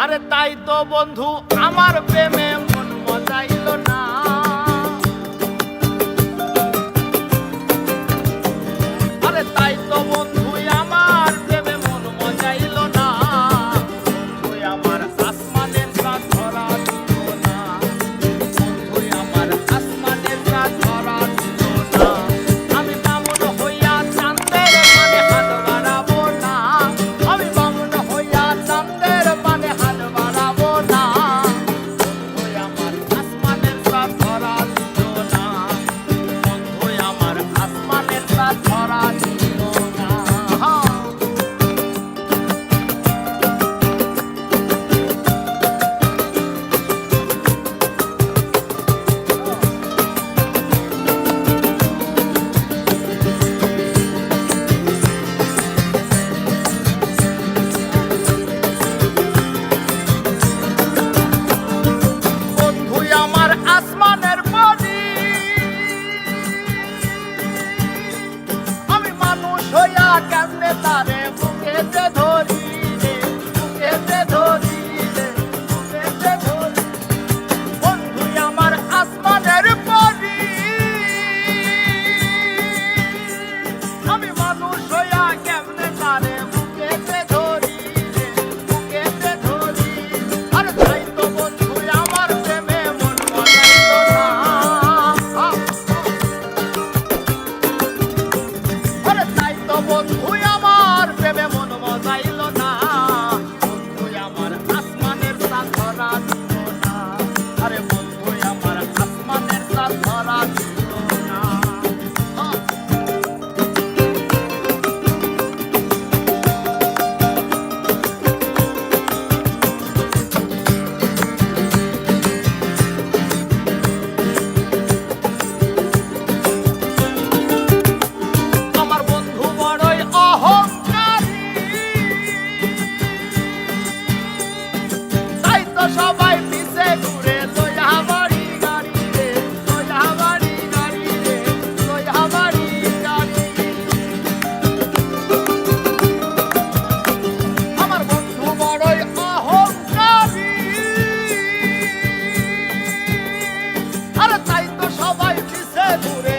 আরে তাই তো বন্ধু আমার প্রেমে মন মজাই কান্দে তারে বুকেতে ধরে সবাই পিছে ঘুরে লইয়া বাড়ি গাড়ি রে লইয়া বাড়ি গাড়ি রে লইয়া বাড়ি গাড়ি আমার বন্ধু বড়ই অহংকারী। আরে তাই তো সবাই পিছে ঘুরে